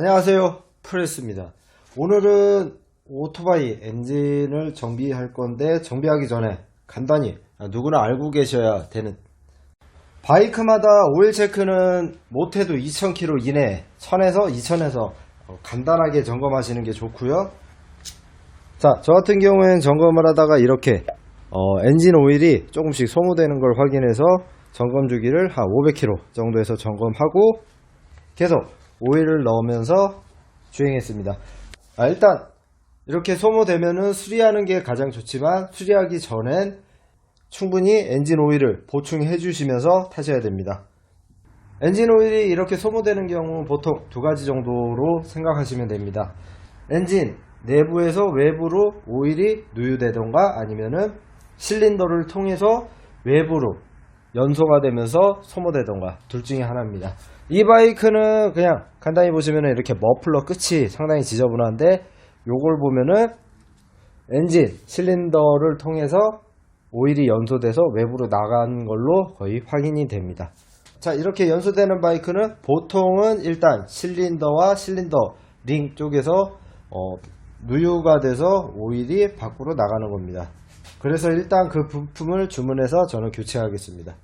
안녕하세요. 프레스입니다. 오늘은 오토바이 엔진을 정비할 건데 정비하기 전에 간단히 누구나 알고 계셔야 되는 바이크마다 오일 체크는 못해도 2000km 이내 1000에서 2000에서 간단하게 점검하시는 게 좋고요. 자, 저 같은 경우에는 점검을 하다가 이렇게 어, 엔진 오일이 조금씩 소모되는 걸 확인해서 점검 주기를 한 500km 정도에서 점검하고 계속 오일을 넣으면서 주행했습니다. 아, 일단 이렇게 소모되면은 수리하는 게 가장 좋지만 수리하기 전엔 충분히 엔진 오일을 보충해 주시면서 타셔야 됩니다. 엔진 오일이 이렇게 소모되는 경우 보통 두 가지 정도로 생각하시면 됩니다. 엔진 내부에서 외부로 오일이 누유되던가 아니면은 실린더를 통해서 외부로 연소가 되면서 소모되던가 둘 중에 하나입니다. 이 바이크는 그냥 간단히 보시면 이렇게 머플러 끝이 상당히 지저분한데 요걸 보면은 엔진 실린더를 통해서 오일이 연소돼서 외부로 나간 걸로 거의 확인이 됩니다. 자 이렇게 연소되는 바이크는 보통은 일단 실린더와 실린더 링 쪽에서 어, 누유가 돼서 오일이 밖으로 나가는 겁니다. 그래서 일단 그 부품을 주문해서 저는 교체하겠습니다.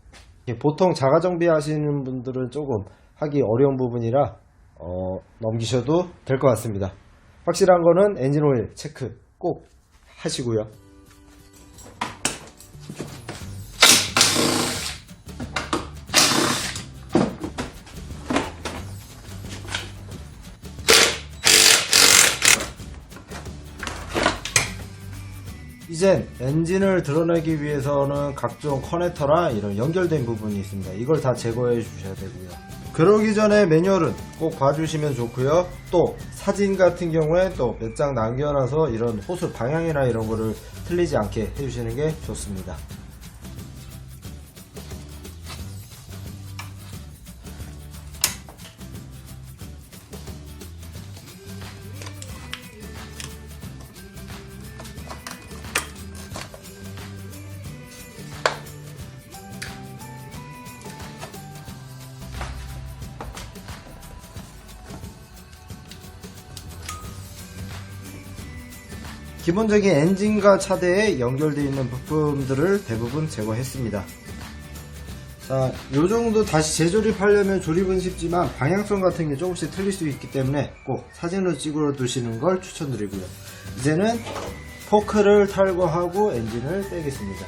예, 보통 자가 정비 하시는 분들은 조금 하기 어려운 부분이라 어, 넘기셔도 될 것 같습니다. 확실한 거는 엔진 오일 체크 꼭 하시고요. 이젠 엔진을 드러내기 위해서는 각종 커넥터랑 이런 연결된 부분이 있습니다. 이걸 다 제거해 주셔야 되고요. 그러기 전에 매뉴얼은 꼭 봐주시면 좋고요. 또 사진 같은 경우에 또 몇 장 남겨놔서 이런 호수 방향이나 이런 거를 틀리지 않게 해주시는 게 좋습니다. 기본적인 엔진과 차대에 연결되어 있는 부품들을 대부분 제거했습니다. 자, 요 정도 다시 재조립하려면 조립은 쉽지만 방향성 같은 게 조금씩 틀릴 수 있기 때문에 꼭 사진으로 찍어 두시는 걸 추천드리고요. 이제는 포크를 탈거하고 엔진을 떼겠습니다.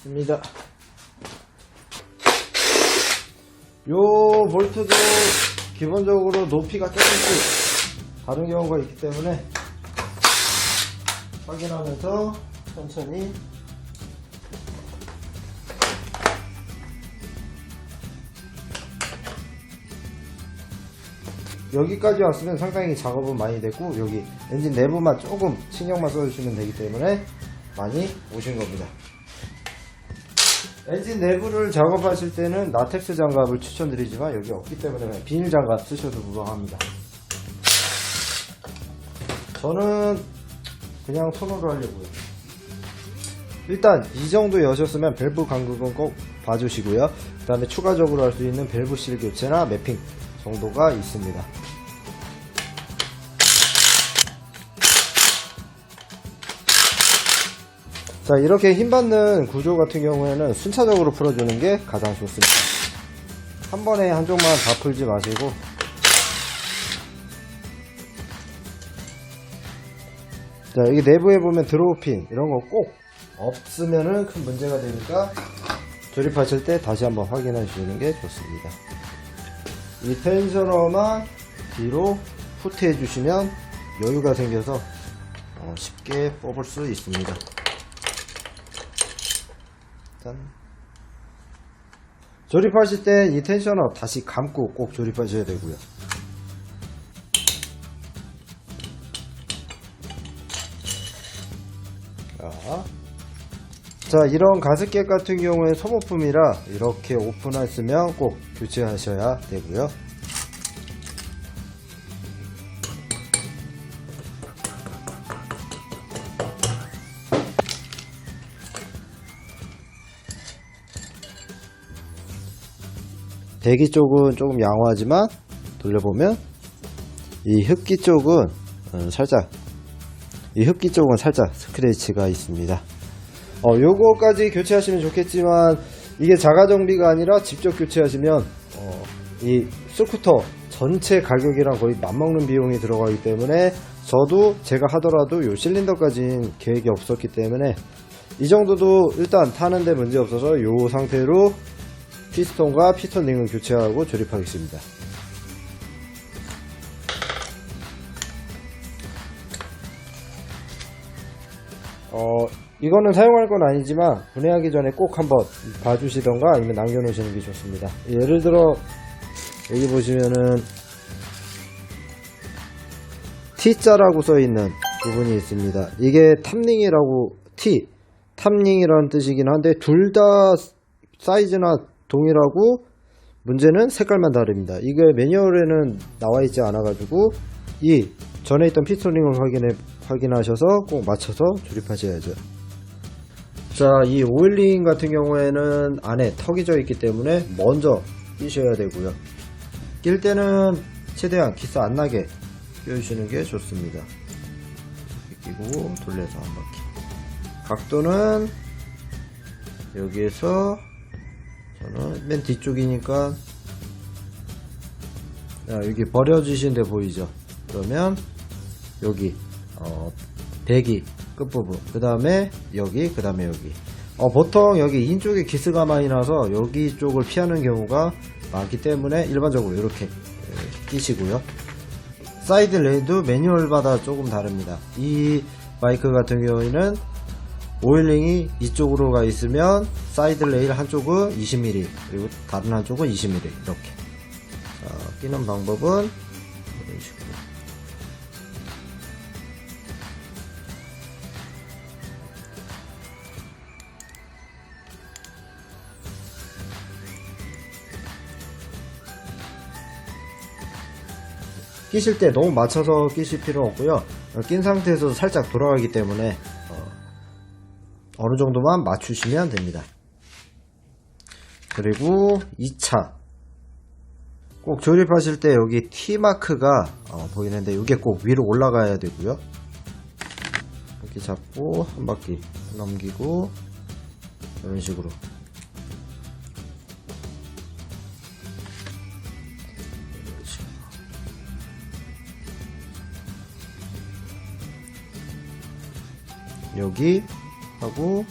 됐습니다. 요 볼트도 기본적으로 높이가 조금씩 다른 경우가 있기 때문에 확인하면서 천천히 여기까지 왔으면 상당히 작업은 많이 됐고 여기 엔진 내부만 조금 신경만 써주시면 되기 때문에 많이 오신 겁니다. 엔진 내부를 작업하실 때는 라텍스 장갑을 추천드리지만 여기 없기 때문에 비닐 장갑 쓰셔도 무방합니다. 저는 그냥 손으로 하려고요. 일단 이 정도 여셨으면 밸브 간극은 꼭 봐주시고요. 그 다음에 추가적으로 할 수 있는 밸브 실 교체나 매핑 정도가 있습니다. 자 이렇게 힘받는 구조 같은 경우에는 순차적으로 풀어주는 게 가장 좋습니다. 한 번에 한쪽만 다 풀지 마시고. 자 여기 내부에 보면 드로우핀 이런 거 꼭 없으면은 큰 문제가 되니까 조립하실 때 다시 한번 확인해 주시는 게 좋습니다. 이 텐셔너만 뒤로 후트해 주시면 여유가 생겨서 어, 쉽게 뽑을 수 있습니다 짠. 조립하실 때 이 텐셔너 다시 감고 꼭 조립하셔야 되고요. 자, 자 이런 가습기 같은 경우에 소모품이라 이렇게 오픈했으면 꼭 교체하셔야 되고요. 배기 쪽은 조금 양호하지만 돌려보면 이 흡기 쪽은 어, 살짝 이 흡기 쪽은 살짝 스크래치가 있습니다. 어, 요거까지 교체하시면 좋겠지만 이게 자가 정비가 아니라 직접 교체하시면 어, 이 스쿠터 전체 가격이랑 거의 맞먹는 비용이 들어가기 때문에 저도 제가 하더라도 요 실린더까지는 계획이 없었기 때문에 이 정도도 일단 타는데 문제 없어서 요 상태로 피스톤과 피스톤 링을 교체하고 조립하겠습니다. 어, 이거는 사용할 건 아니지만 분해하기 전에 꼭 한번 봐주시던가 아니면 남겨놓으시는 게 좋습니다. 예를 들어 여기 보시면은 T자라고 써있는 부분이 있습니다. 이게 탑링이라고 T 탑링이라는 뜻이긴 한데 둘 다 사이즈나 동일하고 문제는 색깔만 다릅니다. 이게 매뉴얼에는 나와 있지 않아 가지고 이 전에 있던 피스톨링을 확인해 확인하셔서 꼭 맞춰서 조립하셔야죠. 자, 이 오일링 같은 경우에는 안에 턱이 져 있기 때문에 먼저 끼셔야 되고요. 낄 때는 최대한 기스 안 나게 끼우시는 게 좋습니다. 끼고 돌려서 한 바퀴. 각도는 여기에서 저는 맨 뒤쪽이니까. 자, 여기 버려지신 데 보이죠? 그러면 여기 어, 배기 끝부분. 그 다음에 여기 그 다음에 여기. 어, 보통 여기 인쪽에 기스가 많이 나서 여기 쪽을 피하는 경우가 많기 때문에 일반적으로 이렇게 예, 끼시고요. 사이드 레이도 매뉴얼마다 조금 다릅니다. 이 바이크 같은 경우에는 오일링이 이쪽으로 가 있으면 사이드 레일 한쪽은 20mm 그리고 다른 한쪽은 20mm 이렇게 자, 끼는 방법은 이런 식으로 끼실 때 너무 맞춰서 끼실 필요 없고요. 어, 낀 상태에서 살짝 돌아가기 때문에 어, 느 정도만 맞추시면 됩니다. 그리고 2차 꼭 조립하실 때 여기 T 마크가 어, 보이는데 이게 꼭 위로 올라가야 되고요. 이렇게 잡고 한 바퀴 넘기고 이런 식으로 식으로. 여기 하고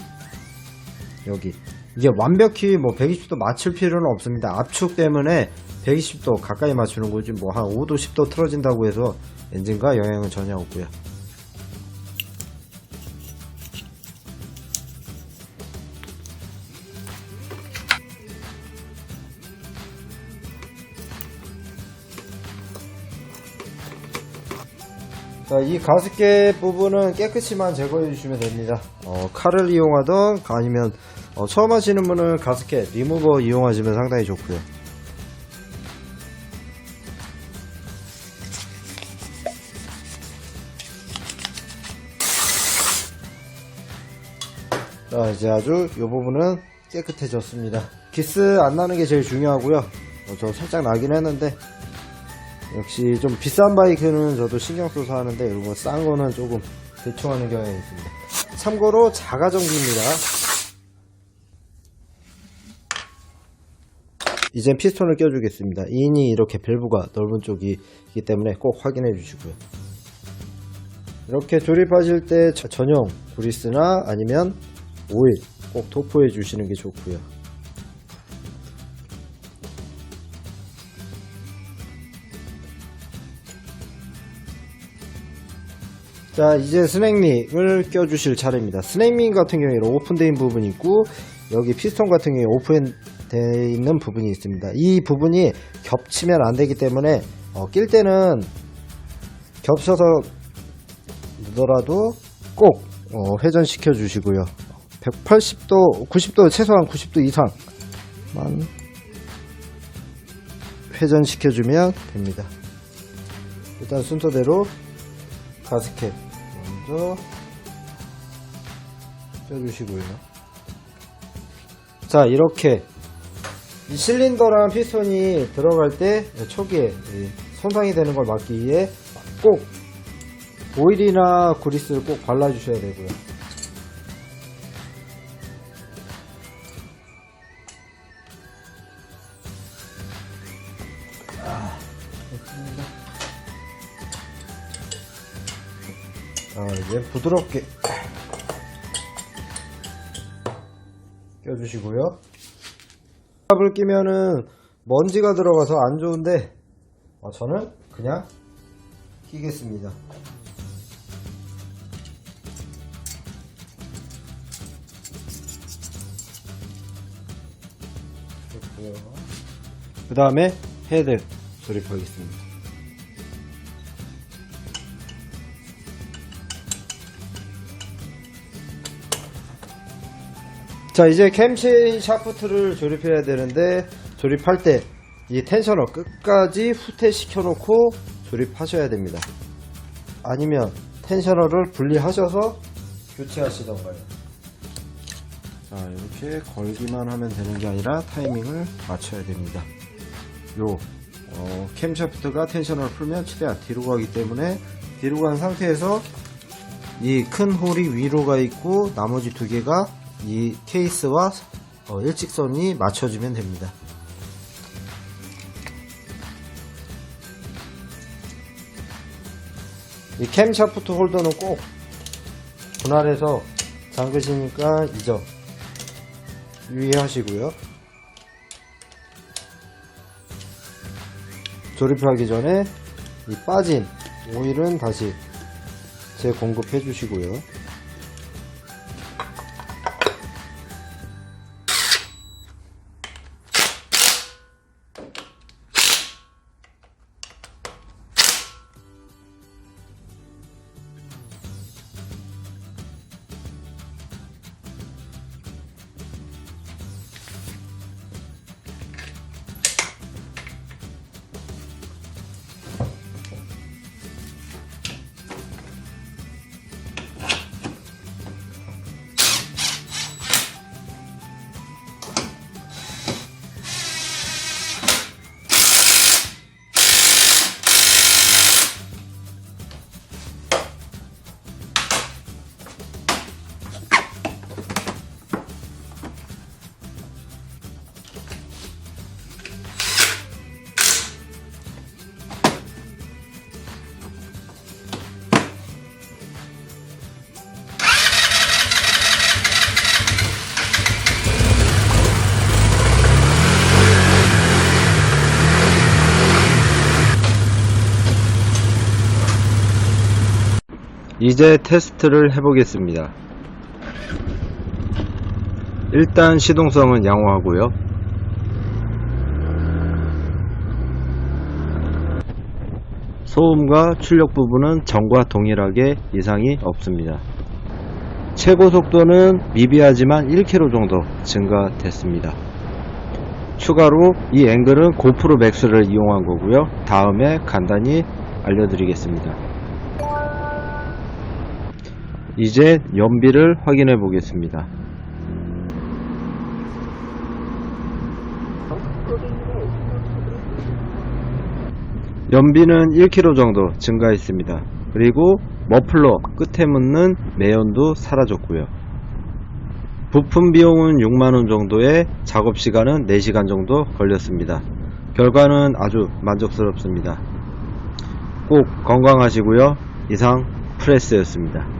여기. 이게 완벽히 뭐 120도 맞출 필요는 없습니다. 압축 때문에 120도 가까이 맞추는 거지 뭐 한 5도 10도 틀어진다고 해서 엔진과 영향은 전혀 없고요 자, 이 가습기 부분은 깨끗이만 제거해 주시면 됩니다. 어, 칼을 이용하던 아니면 어, 처음 하시는 분은 가습기 리무버 이용하시면 상당히 좋고요. 자, 이제 아주 이 부분은 깨끗해졌습니다. 기스 안 나는 게 제일 중요하고요. 어, 저 살짝 나긴 했는데 역시 좀 비싼 바이크는 저도 신경 써서 하는데 이런 거싼 거는 조금 대충 하는 경향이 있습니다. 참고로 자가전기입니다. 이젠 피스톤을 껴주겠습니다. 인이 이렇게 밸브가 넓은 쪽이기 때문에 꼭 확인해 주시고요. 이렇게 조립하실 때 저- 전용 그리스나 아니면 오일 꼭 도포해 주시는 게 좋고요. 자 이제 스낵링을 껴주실 차례입니다. 스낵링 같은 경우에는 오픈되어 있는 부분이 있고 여기 피스톤 같은 경우에 오픈되어 있는 부분이 있습니다. 이 부분이 겹치면 안 되기 때문에 어, 낄 때는 겹쳐서 넣더라도 꼭 어, 회전시켜 주시고요. 180도 90도 최소한 90도 이상만 회전시켜 주면 됩니다. 일단 순서대로 가스켓 먼저 껴주시고요. 자, 이렇게 이 실린더랑 피스톤이 들어갈 때 초기에 이 손상이 되는 걸 막기 위해 꼭 오일이나 그리스를 꼭 발라주셔야 되고요. 아, 이제 부드럽게 껴주시고요. 탑을 끼면은 먼지가 들어가서 안 좋은데 어, 저는 그냥 끼겠습니다. 그 다음에 헤드 조립하겠습니다. 자 이제 캠체인 샤프트를 조립해야 되는데 조립할 때 이 텐셔너 끝까지 후퇴시켜 놓고 조립하셔야 됩니다. 아니면 텐셔너를 분리하셔서 교체하시던가요? 자 이렇게 걸기만 하면 되는 게 아니라 타이밍을 맞춰야 됩니다. 요 어, 캠 샤프트가 텐셔너를 풀면 최대한 뒤로 가기 때문에 뒤로 간 상태에서 이 큰 홀이 위로 가 있고 나머지 두 개가 이 케이스와 어, 일직선이 맞춰지면 됩니다. 이 캠 샤프트 홀더는 꼭 분할해서 잠그시니까 이 점 유의하시고요. 조립하기 전에 이 빠진 오일은 다시 재공급해 주시고요. 이제 테스트를 해보겠습니다. 일단 시동성은 양호하고요. 소음과 출력 부분은 전과 동일하게 이상이 없습니다. 최고 속도는 미비하지만 1km 정도 증가됐습니다. 추가로 이 앵글은 고프로 맥스를 이용한 거고요. 다음에 간단히 알려드리겠습니다. 이제 연비를 확인해 보겠습니다. 연비는 1km 정도 증가했습니다. 그리고 머플러 끝에 묻는 매연도 사라졌고요. 부품 비용은 6만원 정도에 작업 시간은 4시간 정도 걸렸습니다. 결과는 아주 만족스럽습니다. 꼭 건강하시고요. 이상 프레스였습니다.